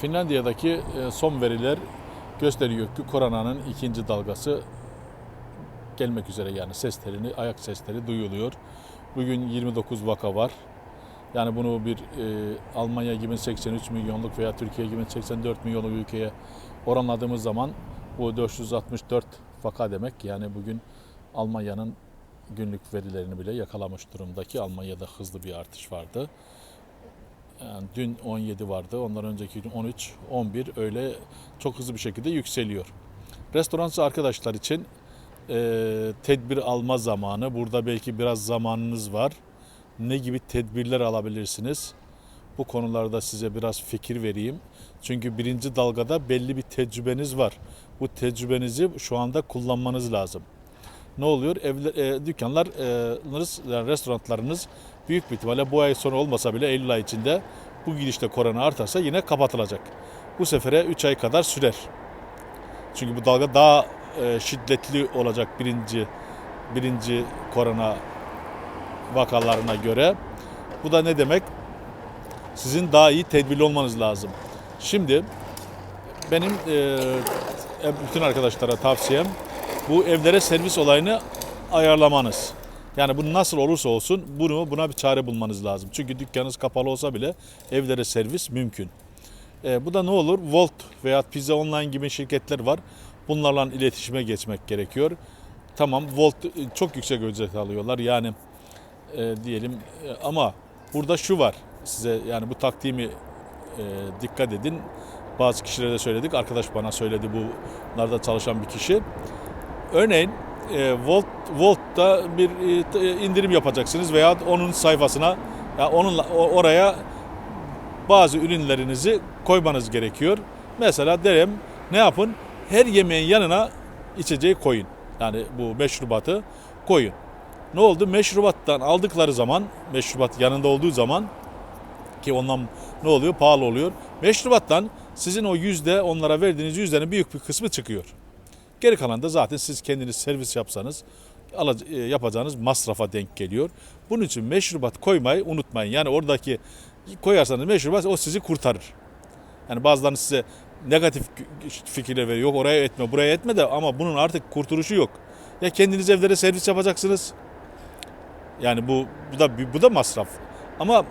Finlandiya'daki e, son veriler gösteriyor ki koronanın ikinci dalgası gelmek üzere yani seslerini, ayak sesleri duyuluyor. Bugün 29 vaka var. Yani bunu bir e, Almanya gibi 83 milyonluk veya Türkiye gibi 84 milyonluk ülkeye oranladığımız zaman bu 464 vaka demek. Yani bugün Almanya'nın günlük verilerini bile yakalamış durumdaki Almanya'da hızlı bir artış vardı. Yani dün 17 vardı, ondan önceki gün 13, 11 öyle çok hızlı bir şekilde yükseliyor. Restorancı arkadaşlar için e, tedbir alma zamanı. Burada belki biraz zamanınız var. Ne gibi tedbirler alabilirsiniz? Bu konularda size biraz fikir vereyim. Çünkü birinci dalgada belli bir tecrübeniz var. Bu tecrübenizi şu anda kullanmanız lazım. Ne oluyor? Evler, e, dükkanlarınız, yani restoranlarınız büyük bir ihtimalle bu ay sonu olmasa bile Eylül ayı içinde bu gidişte korona artarsa yine kapatılacak. Bu sefere 3 ay kadar sürer. Çünkü bu dalga daha e, şiddetli olacak birinci birinci korona vakalarına göre. Bu da ne demek? Sizin daha iyi tedbirli olmanız lazım. Şimdi benim e, bütün arkadaşlara tavsiyem bu evlere servis olayını ayarlamanız. Yani bu nasıl olursa olsun bunu buna bir çare bulmanız lazım. Çünkü dükkanınız kapalı olsa bile evlere servis mümkün. E, bu da ne olur? Volt veya Pizza Online gibi şirketler var. Bunlarla iletişime geçmek gerekiyor. Tamam Volt e, çok yüksek ücret alıyorlar. Yani e, diyelim e, ama burada şu var size yani bu taktiğimi e, dikkat edin. Bazı kişilere de söyledik. Arkadaş bana söyledi bunlarda çalışan bir kişi. Örneğin e, Volt Volt'ta bir e, t- indirim yapacaksınız veya onun sayfasına ya onunla o- oraya bazı ürünlerinizi koymanız gerekiyor. Mesela derim ne yapın? Her yemeğin yanına içeceği koyun. Yani bu meşrubatı koyun. Ne oldu? Meşrubattan aldıkları zaman, meşrubat yanında olduğu zaman ki ondan ne oluyor? Pahalı oluyor. Meşrubattan sizin o yüzde onlara verdiğiniz yüzdenin büyük bir kısmı çıkıyor. Geri kalan da zaten siz kendiniz servis yapsanız e, yapacağınız masrafa denk geliyor. Bunun için meşrubat koymayı unutmayın. Yani oradaki koyarsanız meşrubat o sizi kurtarır. Yani bazılarınız size negatif fikirler veriyor. Yok oraya etme, buraya etme de ama bunun artık kurtuluşu yok. Ya kendiniz evlere servis yapacaksınız. Yani bu bu da bu da masraf. Ama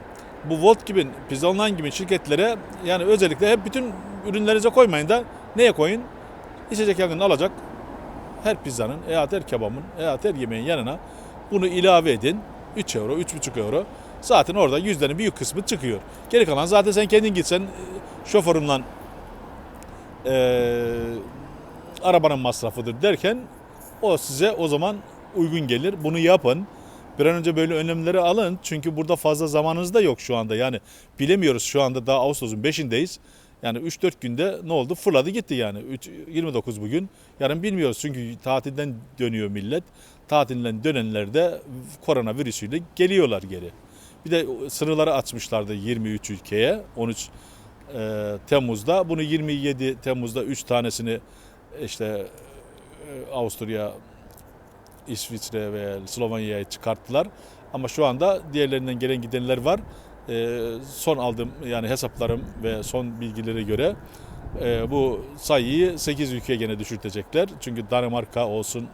bu Volt gibi, Pizza Online gibi şirketlere yani özellikle hep bütün ürünlerinize koymayın da neye koyun? İçecek yakını alacak. Her pizzanın, veya her kebabın, veya her yemeğin yanına bunu ilave edin. 3 euro, 3,5 euro. Zaten orada yüzdenin büyük kısmı çıkıyor. Geri kalan zaten sen kendin gitsen e, şoförümle e, arabanın masrafıdır derken o size o zaman uygun gelir. Bunu yapın. Bir an önce böyle önlemleri alın. Çünkü burada fazla zamanınız da yok şu anda. Yani bilemiyoruz şu anda daha Ağustos'un 5'indeyiz. Yani 3-4 günde ne oldu? Fırladı gitti yani. 3, 29 bugün. Yarın bilmiyoruz çünkü tatilden dönüyor millet. Tatilden dönenler de koronavirüsüyle geliyorlar geri. Bir de sınırları açmışlardı 23 ülkeye 13 e, Temmuz'da. Bunu 27 Temmuz'da 3 tanesini işte e, Avusturya, İsviçre ve Slovanya'ya çıkarttılar. Ama şu anda diğerlerinden gelen gidenler var. E, son aldığım yani hesaplarım ve son bilgilere göre e, bu sayıyı 8 ülkeye gene düşürtecekler. Çünkü Danimarka olsun,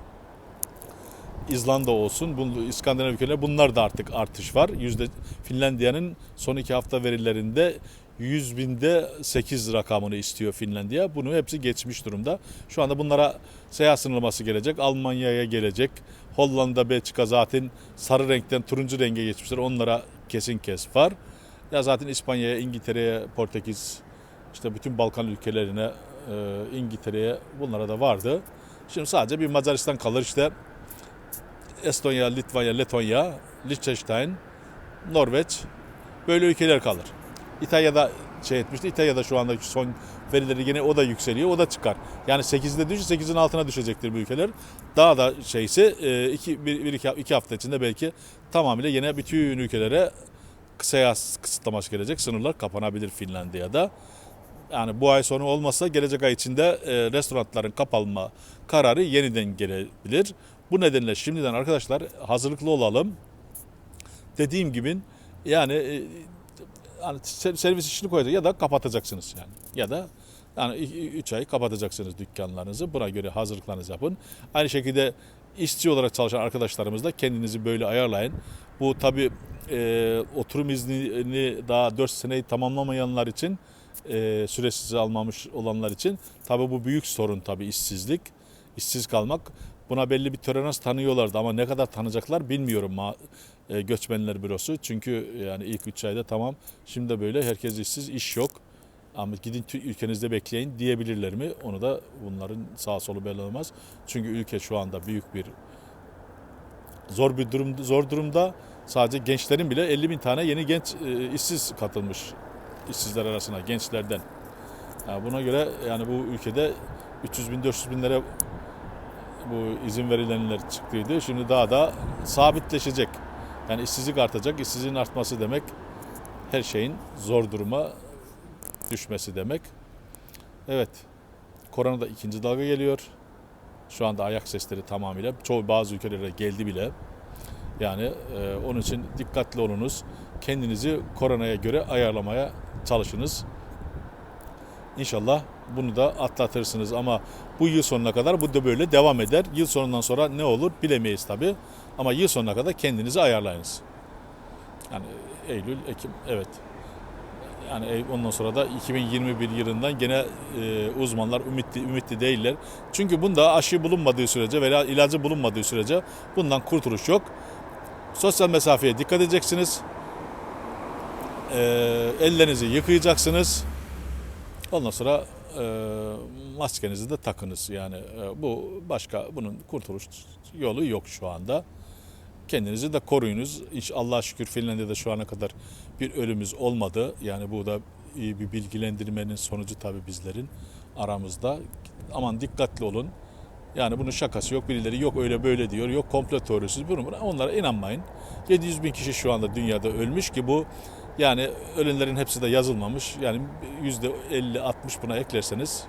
İzlanda olsun, bu İskandinav ülkeler bunlar da artık artış var. Yüzde Finlandiya'nın son iki hafta verilerinde 100 binde 8 rakamını istiyor Finlandiya. Bunu hepsi geçmiş durumda. Şu anda bunlara seyahat sınırlaması gelecek. Almanya'ya gelecek. Hollanda, Belçika zaten sarı renkten turuncu renge geçmişler. Onlara kesin kes var. Ya zaten İspanya'ya, İngiltere'ye, Portekiz, işte bütün Balkan ülkelerine, e, İngiltere'ye bunlara da vardı. Şimdi sadece bir Macaristan kalır işte Estonya, Litvanya, Letonya, Liechtenstein, Norveç böyle ülkeler kalır. İtalya'da şey etmişti. İtalya'da şu anda son verileri yine o da yükseliyor. O da çıkar. Yani 8'de düşür 8'in altına düşecektir bu ülkeler. Daha da şeyse 2 bir, bir, iki, iki hafta içinde belki tamamıyla yine bütün ülkelere seyahat kısıtlaması gelecek. Sınırlar kapanabilir Finlandiya'da. Yani bu ay sonu olmazsa gelecek ay içinde e, restoranların kapalma kararı yeniden gelebilir. Bu nedenle şimdiden arkadaşlar hazırlıklı olalım. Dediğim gibi yani e, hani ser- servis işini koyacak ya da kapatacaksınız yani. Ya da yani 3 ay kapatacaksınız dükkanlarınızı. Buna göre hazırlıklarınızı yapın. Aynı şekilde işçi olarak çalışan arkadaşlarımız da kendinizi böyle ayarlayın. Bu tabi oturum iznini daha 4 seneyi tamamlamayanlar için e, süresiz almamış olanlar için tabi bu büyük sorun tabi işsizlik, işsiz kalmak. Buna belli bir tolerans tanıyorlardı ama ne kadar tanıyacaklar bilmiyorum e, göçmenler bürosu. Çünkü yani ilk 3 ayda tamam şimdi de böyle herkes işsiz, iş yok. Ama gidin ülkenizde bekleyin diyebilirler mi? Onu da bunların sağ solu belli olmaz. Çünkü ülke şu anda büyük bir zor bir durum zor durumda. Sadece gençlerin bile 50 bin tane yeni genç e, işsiz katılmış işsizler arasına gençlerden. Yani buna göre yani bu ülkede 300 bin 400 binlere bu izin verilenler çıktıydı. Şimdi daha da sabitleşecek. Yani işsizlik artacak. İşsizliğin artması demek her şeyin zor duruma düşmesi demek. Evet. Koronada ikinci dalga geliyor. Şu anda ayak sesleri tamamıyla çoğu bazı ülkelere geldi bile. Yani e, onun için dikkatli olunuz. Kendinizi koronaya göre ayarlamaya çalışınız. İnşallah bunu da atlatırsınız ama bu yıl sonuna kadar bu da böyle devam eder. Yıl sonundan sonra ne olur bilemeyiz tabi. Ama yıl sonuna kadar kendinizi ayarlayınız. Yani Eylül, Ekim evet. Yani ondan sonra da 2021 yılından gene e, uzmanlar ümitli, ümitli değiller. Çünkü bunda aşı bulunmadığı sürece veya ilacı bulunmadığı sürece bundan kurtuluş yok. Sosyal mesafeye dikkat edeceksiniz. E, ellerinizi yıkayacaksınız. Ondan sonra maskenizi de takınız. Yani e, bu başka bunun kurtuluş yolu yok şu anda. Kendinizi de koruyunuz. İnş Allah'a şükür Finlandiya'da şu ana kadar bir ölümümüz olmadı. Yani bu da iyi bir bilgilendirmenin sonucu tabii bizlerin aramızda. Aman dikkatli olun. Yani bunun şakası yok. Birileri yok öyle böyle diyor. Yok komplo teorisi. Bunu, buna- onlara inanmayın. 700 bin kişi şu anda dünyada ölmüş ki bu yani ölenlerin hepsi de yazılmamış. Yani yüzde 50-60 buna eklerseniz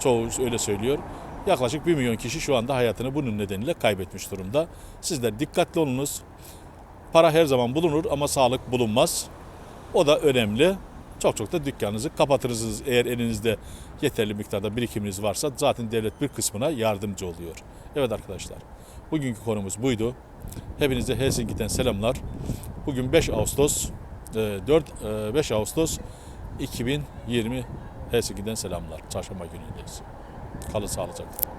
çoğu öyle söylüyor. Yaklaşık 1 milyon kişi şu anda hayatını bunun nedeniyle kaybetmiş durumda. Sizler dikkatli olunuz. Para her zaman bulunur ama sağlık bulunmaz. O da önemli. Çok çok da dükkanınızı kapatırsınız eğer elinizde yeterli miktarda birikiminiz varsa zaten devlet bir kısmına yardımcı oluyor. Evet arkadaşlar bugünkü konumuz buydu. Hepinize Helsinki'den selamlar. Bugün 5 Ağustos 4 e, 5 Ağustos 2020 Helsinki'den selamlar. Çarşamba günündeyiz. Kalın sağlıcakla.